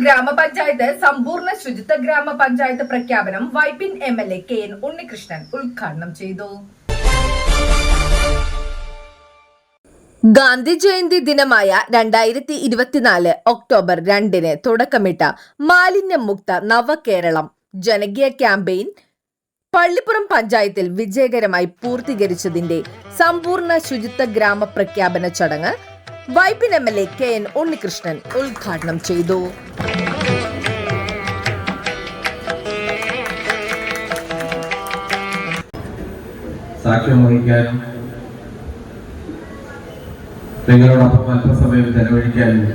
ഗ്രാമപഞ്ചായത്ത് സമ്പൂർണ ശുചിത്വ ഗ്രാമപഞ്ചായത്ത് പ്രഖ്യാപനം Vypin M L A K N Unnikrishnan ഉദ്ഘാടനം ചെയ്തു. ഗാന്ധി ജയന്തി ദിനമായ രണ്ടായിരത്തി ഇരുപത്തിനാല് ഒക്ടോബർ രണ്ടിന് തുടക്കമിട്ട മാലിന്യമുക്ത നവകേരളം ജനകീയ ക്യാമ്പയിൻ പള്ളിപ്പുറം പഞ്ചായത്തിൽ വിജയകരമായി പൂർത്തീകരിച്ചതിന്റെ സമ്പൂർണ ശുചിത്വ ഗ്രാമ പ്രഖ്യാപന ചടങ്ങ് Vypin M L A K N Unnikrishnan ഉദ്ഘാടനം ചെയ്തു. സാക്ഷ്യം വഹിക്കാനും നിങ്ങളോടൊപ്പം അല്പസമയം ചെലവഴിക്കാനും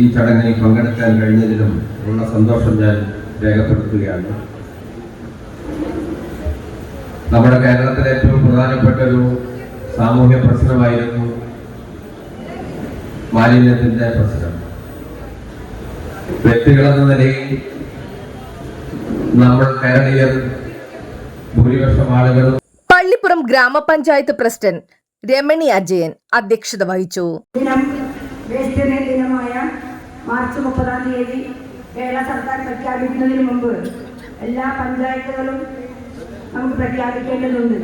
ഈ ചടങ്ങിൽ പങ്കെടുക്കാൻ കഴിഞ്ഞതിലും ഉള്ള സന്തോഷം ഞാൻ രേഖപ്പെടുത്തുകയാണ്. നമ്മുടെ കേരളത്തിലെ ഏറ്റവും പ്രധാനപ്പെട്ട ഒരു സാമൂഹ്യ പ്രശ്നമായിരുന്നു മാലിന്യത്തിന്റെ പ്രശ്നം. വ്യക്തികളെന്ന നിലയിൽ നമ്മൾ കേരളീയർ ഭൂരിപക്ഷം ആളുകളും പള്ളിപ്പുറം ഗ്രാമപഞ്ചായത്ത് പ്രസിഡന്റ് രമണി അജയൻ അധ്യക്ഷത വഹിച്ചു. ദിനമായ മാർച്ച് മുപ്പതാം തീയതി കേരള സർക്കാർ പ്രഖ്യാപിക്കുന്നതിന് മുമ്പ് എല്ലാ പഞ്ചായത്തുകളും നമുക്ക് പ്രഖ്യാപിക്കേണ്ടതുണ്ട്.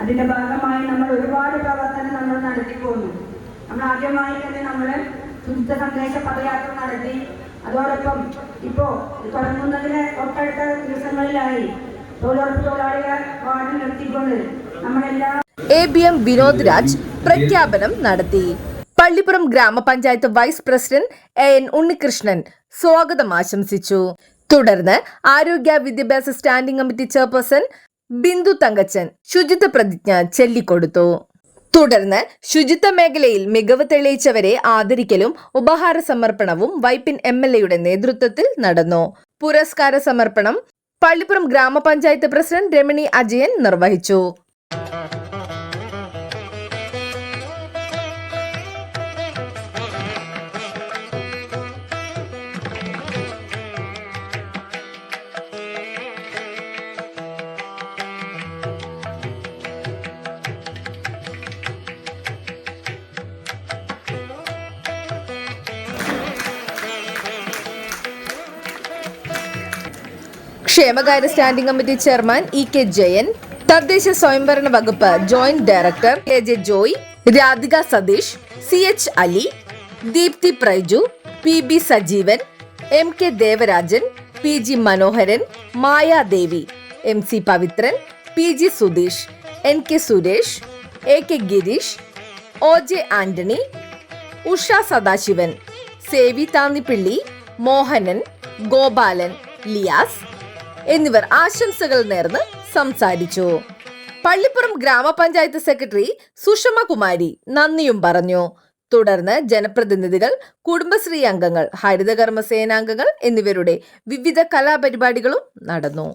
അതിന്റെ ഭാഗമായി നമ്മൾ ഒരുപാട് പ്രവർത്തനം നമ്മൾ നടത്തിപ്പോന്നു. നമ്മൾ ആദ്യമായി തന്നെ നമ്മൾ ശുദ്ധ സന്ദേശ പദയാത്ര നടത്തി. അതോടൊപ്പം ഇപ്പോ തുടങ്ങുന്നതിന് തൊട്ടടുത്ത ദിവസങ്ങളിലായി തൊഴിലുറപ്പ് തൊഴിലാളികളെ വാർഡ് നിർത്തിക്കൊണ്ട് നമ്മളെല്ലാ A B M Vinod Raj പ്രഖ്യാപനം നടത്തി. പള്ളിപ്പുറം ഗ്രാമപഞ്ചായത്ത് vice president A N Unnikrishnan സ്വാഗതം ആശംസിച്ചു. തുടർന്ന് ആരോഗ്യ വിദ്യാഭ്യാസ standing committee chairperson Bindu Thankachan ശുചിത്വ പ്രതിജ്ഞ ചൊല്ലിക്കൊടുത്തു. തുടർന്ന് ശുചിത്വ മേഖലയിൽ മികവ് തെളിയിച്ചവരെ ആദരിക്കലും ഉപഹാര സമർപ്പണവും വൈപ്പിൻ എം എൽ എയുടെ നേതൃത്വത്തിൽ നടന്നു. പുരസ്കാര സമർപ്പണം പള്ളിപ്പുറം ഗ്രാമപഞ്ചായത്ത് പ്രസിഡന്റ് രമണി അജയൻ നിർവഹിച്ചു. ക്ഷേമകാര്യ standing committee chairman E K Jayan തദ്ദേശ സ്വയംഭരണ വകുപ്പ് joint director K J Joy Radhika Satheesh C H Ali Deepthi Praiju P B Sajeevan M K Devarajan P G Manoharan Mayadevi M C Pavithran P G Sudheesh N K Suresh A K Gireesh O J Antony Usha Sadasivan Savi Thannippilly Mohanan Gopalan Liyas എന്നിവർ ആശംസകൾ നേർന്ന് സംസാരിച്ചു. പള്ളിപ്പുറം ഗ്രാമപഞ്ചായത്ത് secretary Sushma Kumari നന്ദിയും പറഞ്ഞു. തുടർന്ന് ജനപ്രതിനിധികൾ കുടുംബശ്രീ അംഗങ്ങൾ ഹരിതകർമ്മ സേനാംഗങ്ങൾ എന്നിവരുടെ വിവിധ കലാപരിപാടികളും നടന്നു.